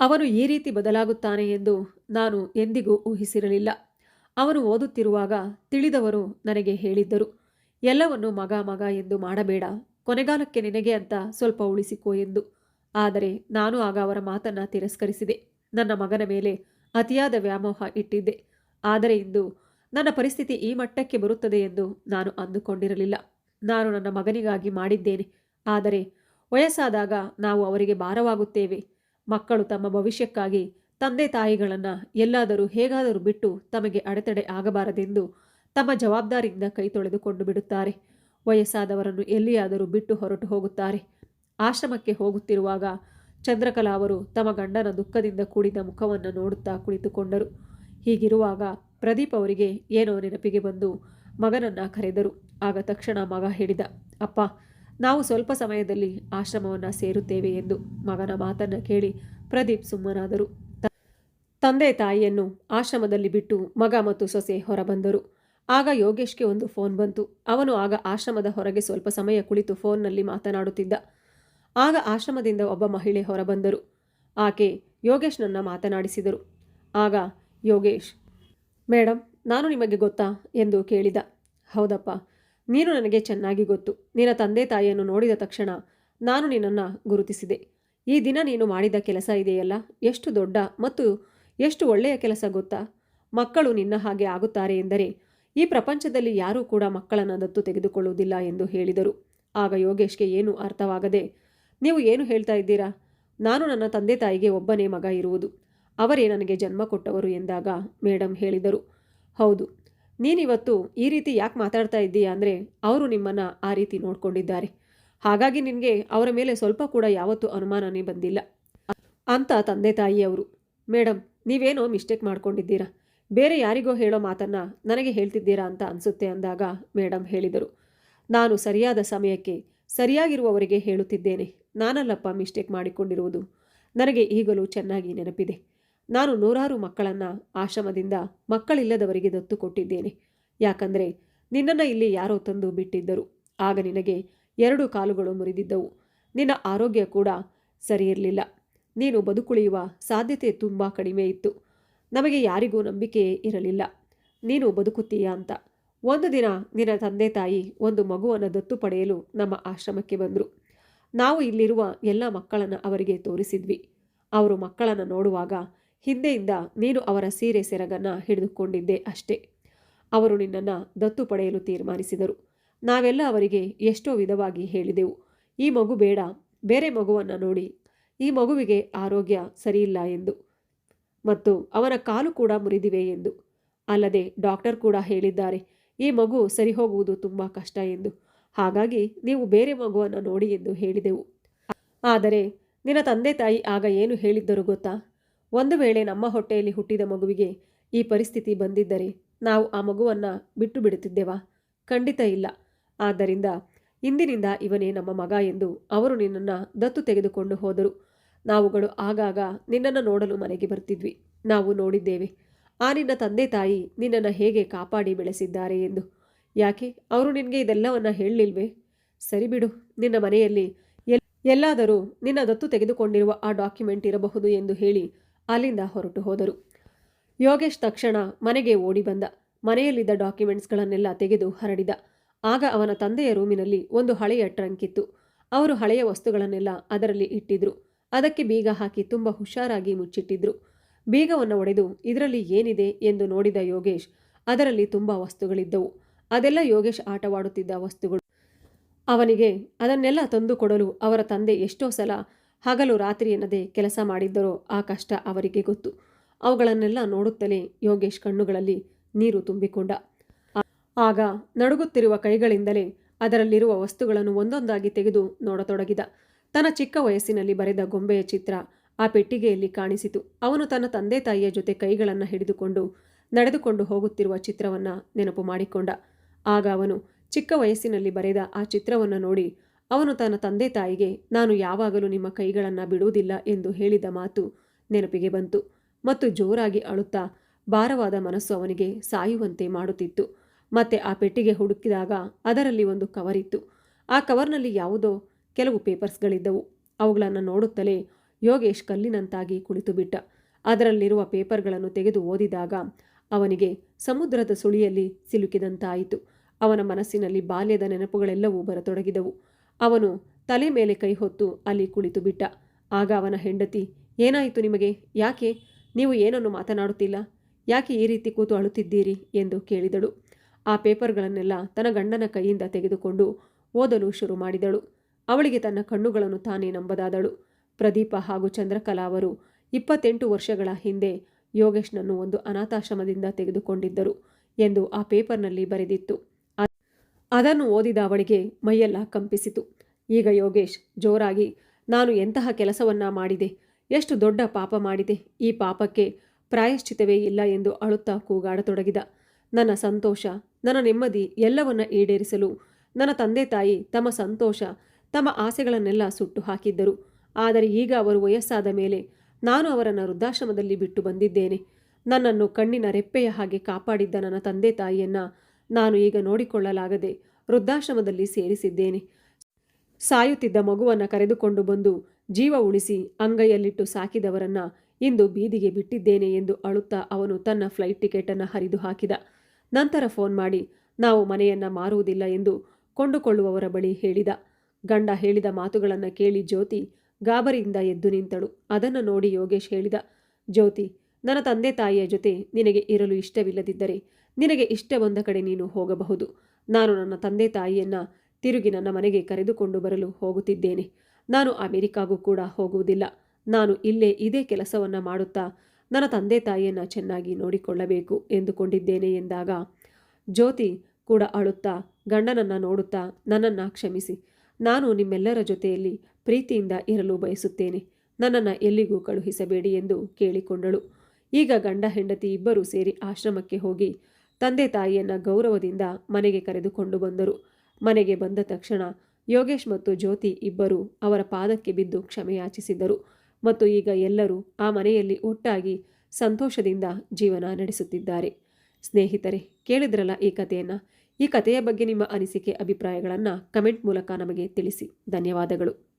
Speaker 1: ಅವನು ಈ ರೀತಿ ಬದಲಾಗುತ್ತಾನೆ ಎಂದು ನಾನು ಎಂದಿಗೂ ಊಹಿಸಿರಲಿಲ್ಲ. ಅವನು ಓದುತ್ತಿರುವಾಗ ತಿಳಿದವರು ನನಗೆ ಹೇಳಿದ್ದರು. ಎಲ್ಲವನ್ನು ಮಗ ಮಗ ಎಂದು ಮಾಡಬೇಡ. ಕೊನೆಗಾಲಕ್ಕೆ ನಿನಗೆ ಅಂತ ಸ್ವಲ್ಪ ಉಳಿಸಿಕೋ ಎಂದು. ಆದರೆ ನಾನು ಆಗ ಅವರ ಮಾತನ್ನು ತಿರಸ್ಕರಿಸಿದೆ. ನನ್ನ ಮಗನ ಮೇಲೆ ಅತಿಯಾದ ವ್ಯಾಮೋಹ ಇಟ್ಟಿದ್ದೆ. ಆದರೆ ಇಂದು ನನ್ನ ಪರಿಸ್ಥಿತಿ ಈ ಮಟ್ಟಕ್ಕೆ ಬರುತ್ತದೆ ಎಂದು ನಾನು ಅಂದುಕೊಂಡಿರಲಿಲ್ಲ. ನಾನು ನನ್ನ ಮಗನಿಗಾಗಿ ಮಾಡಿದ್ದೇನೆ. ಆದರೆ ವಯಸ್ಸಾದಾಗ ನಾವು ಅವರಿಗೆ ಭಾರವಾಗುತ್ತೇವೆ. ಮಕ್ಕಳು ತಮ್ಮ ಭವಿಷ್ಯಕ್ಕಾಗಿ ತಂದೆ ತಾಯಿಗಳನ್ನು ಎಲ್ಲಾದರೂ ಹೇಗಾದರೂ ಬಿಟ್ಟು ತಮಗೆ ಅಡೆತಡೆ ಆಗಬಾರದೆಂದು ತಮ್ಮ ಜವಾಬ್ದಾರಿಯಿಂದ ಕೈ ತೊಳೆದುಕೊಂಡು ಬಿಡುತ್ತಾರೆ. ವಯಸ್ಸಾದವರನ್ನು ಎಲ್ಲಿಯಾದರೂ ಬಿಟ್ಟು ಹೊರಟು ಹೋಗುತ್ತಾರೆ. ಆಶ್ರಮಕ್ಕೆ ಹೋಗುತ್ತಿರುವಾಗ ಚಂದ್ರಕಲಾ ಅವರು ತಮ್ಮ ಗಂಡನ ದುಃಖದಿಂದ ಕೂಡಿದ ಮುಖವನ್ನು ನೋಡುತ್ತಾ ಕುಳಿತುಕೊಂಡರು. ಹೀಗಿರುವಾಗ ಪ್ರದೀಪ್ ಅವರಿಗೆ ಏನೋ ನೆನಪಿಗೆ ಬಂದು ಮಗನನ್ನು ಕರೆದರು. ಆಗ ತಕ್ಷಣ ಮಗ ಹೇಳಿದ, ಅಪ್ಪ, ನಾವು ಸ್ವಲ್ಪ ಸಮಯದಲ್ಲಿ ಆಶ್ರಮವನ್ನು ಸೇರುತ್ತೇವೆ ಎಂದು ಮಗನ ಮಾತನ್ನು ಕೇಳಿ ಪ್ರದೀಪ್ ಸುಮ್ಮನಾದರು. ತಂದೆ ತಾಯಿಯನ್ನು ಆಶ್ರಮದಲ್ಲಿ ಬಿಟ್ಟು ಮಗ ಮತ್ತು ಸೊಸೆ ಹೊರಬಂದರು. ಆಗ ಯೋಗೇಶ್ಗೆ ಒಂದು ಫೋನ್ ಬಂತು. ಅವನು ಆಗ ಆಶ್ರಮದ ಹೊರಗೆ ಸ್ವಲ್ಪ ಸಮಯ ಕುಳಿತು ಫೋನ್ನಲ್ಲಿ ಮಾತನಾಡುತ್ತಿದ್ದ. ಆಗ ಆಶ್ರಮದಿಂದ ಒಬ್ಬ ಮಹಿಳೆ ಹೊರಬಂದರು. ಆಕೆ ಯೋಗೇಶ್ನನ್ನು ಮಾತನಾಡಿಸಿದರು. ಆಗ ಯೋಗೇಶ್ ಮೇಡಮ್ ನಾನು ನಿಮಗೆ ಗೊತ್ತಾ? ಎಂದು ಕೇಳಿದ. ಹೌದಪ್ಪ, ನೀನು ನನಗೆ ಚೆನ್ನಾಗಿ ಗೊತ್ತು. ನಿನ್ನ ತಂದೆ ತಾಯಿಯನ್ನು ನೋಡಿದ ತಕ್ಷಣ ನಾನು ನಿನ್ನನ್ನು ಗುರುತಿಸಿದೆ. ಈ ದಿನ ನೀನು ಮಾಡಿದ ಕೆಲಸ ಇದೆಯಲ್ಲ? ಎಷ್ಟು ದೊಡ್ಡ ಮತ್ತು ಎಷ್ಟು ಒಳ್ಳೆಯ ಕೆಲಸ ಗೊತ್ತಾ? ಮಕ್ಕಳು ನಿನ್ನ ಹಾಗೆ ಆಗುತ್ತಾರೆ ಎಂದರೆ ಈ ಪ್ರಪಂಚದಲ್ಲಿ ಯಾರೂ ಕೂಡ ಮಕ್ಕಳನ್ನು ದತ್ತು ತೆಗೆದುಕೊಳ್ಳುವುದಿಲ್ಲ ಎಂದು ಹೇಳಿದರು. ಆಗ ಯೋಗೇಶ್ಗೆ ಏನು ಅರ್ಥವಾಗದೆ, ನೀವು ಏನು ಹೇಳ್ತಾ ಇದ್ದೀರಾ? ನಾನು ನನ್ನ ತಂದೆ ತಾಯಿಗೆ ಒಬ್ಬನೇ ಮಗ ಇರುವುದು. ಅವರೇ ನನಗೆ ಜನ್ಮ ಕೊಟ್ಟವರು ಎಂದಾಗ ಮೇಡಮ್ ಹೇಳಿದರು. ಹೌದು, ನೀನಿವತ್ತು ಈ ರೀತಿ ಯಾಕೆ ಮಾತಾಡ್ತಾ ಇದ್ದೀಯಾ ಅಂದರೆ ಅವರು ನಿಮ್ಮನ್ನು ಆ ರೀತಿ ನೋಡಿಕೊಂಡಿದ್ದಾರೆ. ಹಾಗಾಗಿ ನಿನಗೆ ಅವರ ಮೇಲೆ ಸ್ವಲ್ಪ ಕೂಡ ಯಾವತ್ತೂ ಅನುಮಾನನೇ ಬಂದಿಲ್ಲ. ಅಂತ ತಂದೆ ತಾಯಿಯವರು ಮೇಡಮ್ ನೀವೇನೋ ಮಿಸ್ಟೇಕ್ ಮಾಡ್ಕೊಂಡಿದ್ದೀರಾ? ಬೇರೆ ಯಾರಿಗೋ ಹೇಳೋ ಮಾತನ್ನು ನನಗೆ ಹೇಳ್ತಿದ್ದೀರಾ ಅಂತ ಅನಿಸುತ್ತೆ ಅಂದಾಗ ಮೇಡಮ್ ಹೇಳಿದರು. ನಾನು ಸರಿಯಾದ ಸಮಯಕ್ಕೆ ಸರಿಯಾಗಿರುವವರಿಗೆ ಹೇಳುತ್ತಿದ್ದೇನೆ. ನಾನಲ್ಲಪ್ಪ ಮಿಸ್ಟೇಕ್ ಮಾಡಿಕೊಂಡಿರುವುದು. ನನಗೆ ಈಗಲೂ ಚೆನ್ನಾಗಿ ನೆನಪಿದೆ. ನಾನು ನೂರಾರು ಮಕ್ಕಳನ್ನು ಆಶ್ರಮದಿಂದ ಮಕ್ಕಳಿಲ್ಲದವರಿಗೆ ದತ್ತು ಕೊಟ್ಟಿದ್ದೇನೆ. ಯಾಕಂದರೆ ನಿನ್ನನ್ನು ಇಲ್ಲಿ ಯಾರೋ ತಂದು ಬಿಟ್ಟಿದ್ದರು. ಆಗ ನಿನಗೆ ಎರಡು ಕಾಲುಗಳು ಮುರಿದಿದ್ದವು. ನಿನ್ನ ಆರೋಗ್ಯ ಕೂಡ ಸರಿಯಿರಲಿಲ್ಲ ನೀನು ಬದುಕುಳಿಯುವ ಸಾಧ್ಯತೆ ತುಂಬ ಕಡಿಮೆ ಇತ್ತು. ನಮಗೆ ಯಾರಿಗೂ ನಂಬಿಕೆ ಇರಲಿಲ್ಲ. ನೀನು ಬದುಕುತ್ತೀಯಾ ಅಂತ. ಒಂದು ದಿನ ನಿನ್ನ ತಂದೆ ತಾಯಿ ಒಂದು ಮಗುವನ್ನು ದತ್ತು ಪಡೆಯಲು ನಮ್ಮ ಆಶ್ರಮಕ್ಕೆ ಬಂದರು. ನಾವು ಇಲ್ಲಿರುವ ಎಲ್ಲ ಮಕ್ಕಳನ್ನು ಅವರಿಗೆ ತೋರಿಸಿದ್ವಿ. ಅವರು ಮಕ್ಕಳನ್ನು ನೋಡುವಾಗ ಹಿಂದೆಯಿಂದ ನೀನು ಅವರ ಸೀರೆ ಸೆರಗನ್ನು ಹಿಡಿದುಕೊಂಡಿದ್ದೆ ಅಷ್ಟೇ. ಅವರು ನಿನ್ನನ್ನು ದತ್ತು ಪಡೆಯಲು ತೀರ್ಮಾನಿಸಿದರು. ನಾವೆಲ್ಲ ಅವರಿಗೆ ಎಷ್ಟೋ ವಿಧವಾಗಿ ಹೇಳಿದೆವು. ಈ ಮಗು ಬೇಡ, ಬೇರೆ ಮಗುವನ್ನು ನೋಡಿ ಈ ಮಗುವಿಗೆ ಆರೋಗ್ಯ ಸರಿಯಿಲ್ಲ ಎಂದು. ಮತ್ತು ಅವನ ಕಾಲು ಕೂಡ ಮುರಿದಿವೆ ಎಂದು. ಅಲ್ಲದೆ ಡಾಕ್ಟರ್ ಕೂಡ ಹೇಳಿದ್ದಾರೆ, ಈ ಮಗು ಸರಿ ಹೋಗುವುದು ತುಂಬ ಕಷ್ಟ ಎಂದು. ಹಾಗಾಗಿ ನೀವು ಬೇರೆ ಮಗುವನ್ನು ನೋಡಿ ಎಂದು ಹೇಳಿದೆವು. ಆದರೆ ನಿನ್ನ ತಂದೆ ತಾಯಿ ಆಗ ಏನು ಹೇಳಿದ್ದರು ಗೊತ್ತಾ? ಒಂದು ವೇಳೆ ನಮ್ಮ ಹೊಟ್ಟೆಯಲ್ಲಿ ಹುಟ್ಟಿದ ಮಗುವಿಗೆ ಈ ಪರಿಸ್ಥಿತಿ ಬಂದಿದ್ದರೆ ನಾವು ಆ ಮಗುವನ್ನು ಬಿಟ್ಟು ಬಿಡುತ್ತಿದ್ದೇವಾ? ಖಂಡಿತ ಇಲ್ಲ. ಆದ್ದರಿಂದ ಇಂದಿನಿಂದ ಇವನೇ ನಮ್ಮ ಮಗ ಎಂದು ಅವರು ನಿನ್ನನ್ನು ದತ್ತು ತೆಗೆದುಕೊಂಡು ಹೋದರು. ನಾವುಗಳು ಆಗಾಗ ನಿನ್ನನ್ನು ನೋಡಲು ಮನೆಗೆ ಬರ್ತಿದ್ವಿ. ನಾವು ನೋಡಿದ್ದೇವೆ. ಆ ನಿನ್ನ ತಂದೆ ತಾಯಿ ನಿನ್ನನ್ನು ಹೇಗೆ ಕಾಪಾಡಿ ಬೆಳೆಸಿದ್ದಾರೆ ಎಂದು. ಯಾಕೆ? ಅವರು ನಿನಗೆ ಇದೆಲ್ಲವನ್ನ ಹೇಳಲಿಲ್ವೇ? ಸರಿ ಬಿಡು. ನಿನ್ನ ಮನೆಯಲ್ಲಿ ಎಲ್, ಎಲ್ಲಾದರೂ ನಿನ್ನ ದತ್ತು ತೆಗೆದುಕೊಂಡಿರುವ ಆ ಡಾಕ್ಯುಮೆಂಟ್ ಇರಬಹುದು ಎಂದು ಹೇಳಿ ಅಲ್ಲಿಂದ ಹೊರಟು ಹೋದರು. ಯೋಗೇಶ್ ತಕ್ಷಣ ಮನೆಗೆ ಓಡಿ ಬಂದ. ಮನೆಯಲ್ಲಿದ್ದ ಡಾಕ್ಯುಮೆಂಟ್ಸ್ಗಳನ್ನೆಲ್ಲ ತೆಗೆದು ಹರಡಿದ. ಆಗ ಅವನ ತಂದೆಯ ರೂಮಿನಲ್ಲಿ ಒಂದು ಹಳೆಯ ಟ್ರಂಕ್ ಇತ್ತು. ಅವರು ಹಳೆಯ ವಸ್ತುಗಳನ್ನೆಲ್ಲ ಅದರಲ್ಲಿ ಇಟ್ಟಿದ್ರು. ಅದಕ್ಕೆ ಬೀಗ ಹಾಕಿ ತುಂಬ ಹುಷಾರಾಗಿ ಮುಚ್ಚಿಟ್ಟಿದ್ರು. ಬೀಗವನ್ನು ಒಡೆದು, ಇದರಲ್ಲಿ ಏನಿದೆ? ಎಂದು ನೋಡಿದ ಯೋಗೇಶ್, ಅದರಲ್ಲಿ ತುಂಬ ವಸ್ತುಗಳಿದ್ದವು. ಅದೆಲ್ಲ ಯೋಗೇಶ್ ಆಟವಾಡುತ್ತಿದ್ದ ವಸ್ತುಗಳು. ಅವನಿಗೆ ಅದನ್ನೆಲ್ಲ ತಂದುಕೊಡಲು ಅವರ ತಂದೆ ಎಷ್ಟೋ ಸಲ ಹಗಲು ರಾತ್ರಿ ಎನ್ನದೆ ಕೆಲಸ ಮಾಡಿದ್ದರೋ ಆ ಕಷ್ಟ ಅವರಿಗೆ ಗೊತ್ತು. ಅವುಗಳನ್ನೆಲ್ಲ ನೋಡುತ್ತಲೇ ಯೋಗೇಶ್ ಕಣ್ಣುಗಳಲ್ಲಿ ನೀರು ತುಂಬಿಕೊಂಡ. ಆಗ ನಡುಗುತ್ತಿರುವ ಕೈಗಳಿಂದಲೇ ಅದರಲ್ಲಿರುವ ವಸ್ತುಗಳನ್ನು ಒಂದೊಂದಾಗಿ ತೆಗೆದು ನೋಡತೊಡಗಿದ. ತನ್ನ ಚಿಕ್ಕ ವಯಸ್ಸಿನಲ್ಲಿ ಬರೆದ ಗೊಂಬೆಯ ಚಿತ್ರ ಆ ಪೆಟ್ಟಿಗೆಯಲ್ಲಿ ಕಾಣಿಸಿತು. ಅವನು ತನ್ನ ತಂದೆ ತಾಯಿಯ ಜೊತೆ ಕೈಗಳನ್ನು ಹಿಡಿದುಕೊಂಡು ನಡೆದುಕೊಂಡು ಹೋಗುತ್ತಿರುವ ಚಿತ್ರವನ್ನು ನೆನಪು ಮಾಡಿಕೊಂಡ. ಆಗ ಅವನು ಚಿಕ್ಕ ವಯಸ್ಸಿನಲ್ಲಿ ಬರೆದ ಆ ಚಿತ್ರವನ್ನು ನೋಡಿ ಅವನು ತನ್ನ ತಂದೆ ತಾಯಿಗೆ, ನಾನು ಯಾವಾಗಲೂ ನಿಮ್ಮ ಕೈಗಳನ್ನು ಬಿಡುವುದಿಲ್ಲ ಎಂದು ಹೇಳಿದ ಮಾತು ನೆನಪಿಗೆ ಬಂತು ಮತ್ತು ಜೋರಾಗಿ ಅಳುತ್ತಾ ಭಾರವಾದ ಮನಸ್ಸು ಅವನಿಗೆ ಸಾಯುವಂತೆ ಮಾಡುತ್ತಿತ್ತು. ಮತ್ತೆ ಆ ಪೆಟ್ಟಿಗೆ ಹುಡುಕಿದಾಗ ಅದರಲ್ಲಿ ಒಂದು ಕವರ್ ಇತ್ತು ಆ ಕವರ್ನಲ್ಲಿ ಯಾವುದೋ ಕೆಲವು ಪೇಪರ್ಸ್ಗಳಿದ್ದವು. ಅವುಗಳನ್ನು ನೋಡುತ್ತಲೇ ಯೋಗೇಶ್ ಕಲ್ಲಿನಂತಾಗಿ ಕುಳಿತು ಬಿಟ್ಟ ಅದರಲ್ಲಿರುವ ಪೇಪರ್ಗಳನ್ನು ತೆಗೆದು ಓದಿದಾಗ ಅವನಿಗೆ ಸಮುದ್ರದ ಸುಳಿಯಲ್ಲಿ ಸಿಲುಕಿದಂತಾಯಿತು. ಅವನ ಮನಸ್ಸಿನಲ್ಲಿ ಬಾಲ್ಯದ ನೆನಪುಗಳೆಲ್ಲವೂ ಬರತೊಡಗಿದವು. ಅವನು ತಲೆ ಮೇಲೆ ಕೈ ಹೊತ್ತು ಅಲ್ಲಿ ಕುಳಿತು ಬಿಟ್ಟ ಆಗ ಅವನ ಹೆಂಡತಿ, ಏನಾಯಿತು ನಿಮಗೆ? ಯಾಕೆ? ನೀವು ಏನನ್ನು ಮಾತನಾಡುತ್ತಿಲ್ಲ? ಯಾಕೆ ಈ ರೀತಿ ಕೂತು ಅಳುತ್ತಿದ್ದೀರಿ? ಎಂದು ಕೇಳಿದಳು. ಆ ಪೇಪರ್ಗಳನ್ನೆಲ್ಲ ತನ್ನ ಗಂಡನ ಕೈಯಿಂದ ತೆಗೆದುಕೊಂಡು ಓದಲು ಶುರು ಮಾಡಿದಳು. ಅವಳಿಗೆ ತನ್ನ ಕಣ್ಣುಗಳನ್ನು ತಾನೇ ನಂಬದಾದಳು. ಪ್ರದೀಪ ಹಾಗೂ ಚಂದ್ರಕಲಾ ಅವರು ಇಪ್ಪತ್ತೆಂಟು ವರ್ಷಗಳ ಹಿಂದೆ ಯೋಗೇಶ್ನನ್ನು ಒಂದು ಅನಾಥಾಶ್ರಮದಿಂದ ತೆಗೆದುಕೊಂಡಿದ್ದರು ಎಂದು ಆ ಪೇಪರ್ನಲ್ಲಿ ಬರೆದಿತ್ತು. ಅದನ್ನು ಓದಿದ ಅವಳಿಗೆ ಮೈಯೆಲ್ಲ ಕಂಪಿಸಿತು. ಈಗ ಯೋಗೇಶ್, ಜೋರಾಗಿ, ನಾನು ಎಂತಹ ಕೆಲಸವನ್ನ ಮಾಡಿದೆ, ಎಷ್ಟು ದೊಡ್ಡ ಪಾಪ ಮಾಡಿದೆ, ಈ ಪಾಪಕ್ಕೆ ಪ್ರಾಯಶ್ಚಿತವೇ ಇಲ್ಲ ಎಂದು ಅಳುತ್ತಾ ಕೂಗಾಡತೊಡಗಿದ. ನನ್ನ ಸಂತೋಷ, ನನ್ನ ನೆಮ್ಮದಿ ಎಲ್ಲವನ್ನ ಈಡೇರಿಸಲು, ನನ್ನ ತಂದೆ ತಾಯಿ ತಮ್ಮ ಸಂತೋಷ ತಮ್ಮ ಆಸೆಗಳನ್ನೆಲ್ಲ ಸುಟ್ಟು ಹಾಕಿದ್ದರು. ಆದರೆ ಈಗ ಅವರು ವಯಸ್ಸಾದ ಮೇಲೆ ನಾನು ಅವರನ್ನು ವೃದ್ಧಾಶ್ರಮದಲ್ಲಿ ಬಿಟ್ಟು ಬಂದಿದ್ದೇನೆ. ನನ್ನನ್ನು ಕಣ್ಣಿನ ರೆಪ್ಪೆಯ ಹಾಗೆ ಕಾಪಾಡಿದ್ದ ನನ್ನ ತಂದೆ ತಾಯಿಯನ್ನ ನಾನು ಈಗ ನೋಡಿಕೊಳ್ಳಲಾಗದೆ ವೃದ್ಧಾಶ್ರಮದಲ್ಲಿ ಸೇರಿಸಿದ್ದೇನೆ. ಸಾಯುತ್ತಿದ್ದ ಮಗುವನ್ನು ಕರೆದುಕೊಂಡು ಬಂದು ಜೀವ ಉಳಿಸಿ ಅಂಗೈಯಲ್ಲಿಟ್ಟು ಸಾಕಿದವರನ್ನ ಇಂದು ಬೀದಿಗೆ ಬಿಟ್ಟಿದ್ದೇನೆ ಎಂದು ಅಳುತ್ತಾ ಅವನು ತನ್ನ ಫ್ಲೈಟ್ ಟಿಕೆಟನ್ನು ಹರಿದು ಹಾಕಿದ. ನಂತರ ಫೋನ್ ಮಾಡಿ, ನಾವು ಮನೆಯನ್ನ ಮಾರುವುದಿಲ್ಲ ಎಂದು ಕೊಂಡುಕೊಳ್ಳುವವರ ಬಳಿ ಹೇಳಿದ. ಗಂಡ ಹೇಳಿದ ಮಾತುಗಳನ್ನು ಕೇಳಿ ಜ್ಯೋತಿ ಗಾಬರಿಯಿಂದ ಎದ್ದು ನಿಂತಳು. ಅದನ್ನು ನೋಡಿ ಯೋಗೇಶ್ ಹೇಳಿದ, ಜ್ಯೋತಿ, ನನ್ನ ತಂದೆ ತಾಯಿಯ ಜೊತೆ ನಿನಗೆ ಇರಲು ಇಷ್ಟವಿಲ್ಲದಿದ್ದರೆ ನಿನಗೆ ಇಷ್ಟ ಬಂದ ಕಡೆ ನೀನು ಹೋಗಬಹುದು. ನಾನು ನನ್ನ ತಂದೆ ತಾಯಿಯನ್ನು ತಿರುಗಿ ನನ್ನ ಮನೆಗೆ ಕರೆದುಕೊಂಡು ಬರಲು ಹೋಗುತ್ತಿದ್ದೇನೆ. ನಾನು ಅಮೆರಿಕಾಗೂ ಕೂಡ ಹೋಗುವುದಿಲ್ಲ. ನಾನು ಇಲ್ಲೇ ಇದೇ ಕೆಲಸವನ್ನು ಮಾಡುತ್ತಾ ನನ್ನ ತಂದೆ ತಾಯಿಯನ್ನು ಚೆನ್ನಾಗಿ ನೋಡಿಕೊಳ್ಳಬೇಕು ಎಂದುಕೊಂಡಿದ್ದೇನೆ ಎಂದಾಗ ಜ್ಯೋತಿ ಕೂಡ ಅಳುತ್ತಾ, ಗಂಡನನ್ನು ನೋಡುತ್ತಾ ನನ್ನನ್ನು ಕ್ಷಮಿಸಿ. ನಾನು ನಿಮ್ಮೆಲ್ಲರ ಜೊತೆಯಲ್ಲಿ ಪ್ರೀತಿಯಿಂದ ಇರಲು ಬಯಸುತ್ತೇನೆ. ನನ್ನನ್ನು ಎಲ್ಲಿಗೂ ಕಳುಹಿಸಬೇಡಿ ಎಂದು ಕೇಳಿಕೊಂಡಳು. ಈಗ ಗಂಡ ಹೆಂಡತಿ ಇಬ್ಬರೂ ಸೇರಿ ಆಶ್ರಮಕ್ಕೆ ಹೋಗಿ ತಂದೆ ತಾಯಿಯನ್ನು ಗೌರವದಿಂದ ಮನೆಗೆ ಕರೆದುಕೊಂಡು ಬಂದರು. ಮನೆಗೆ ಬಂದ ತಕ್ಷಣ ಯೋಗೇಶ್ ಮತ್ತು ಜ್ಯೋತಿ ಇಬ್ಬರು ಅವರ ಪಾದಕ್ಕೆ ಬಿದ್ದು ಕ್ಷಮೆಯಾಚಿಸಿದರು ಮತ್ತು ಈಗ ಎಲ್ಲರೂ ಆ ಮನೆಯಲ್ಲಿ ಒಟ್ಟಾಗಿ ಸಂತೋಷದಿಂದ ಜೀವನ ನಡೆಸುತ್ತಿದ್ದಾರೆ. ಸ್ನೇಹಿತರೆ, ಕೇಳಿದ್ರಲ್ಲ ಈ ಕಥೆಯನ್ನು? ಈ ಕಥೆಯ ಬಗ್ಗೆ ನಿಮ್ಮ ಅನಿಸಿಕೆ ಅಭಿಪ್ರಾಯಗಳನ್ನು ಕಮೆಂಟ್ ಮೂಲಕ ನಮಗೆ ತಿಳಿಸಿ. ಧನ್ಯವಾದಗಳು.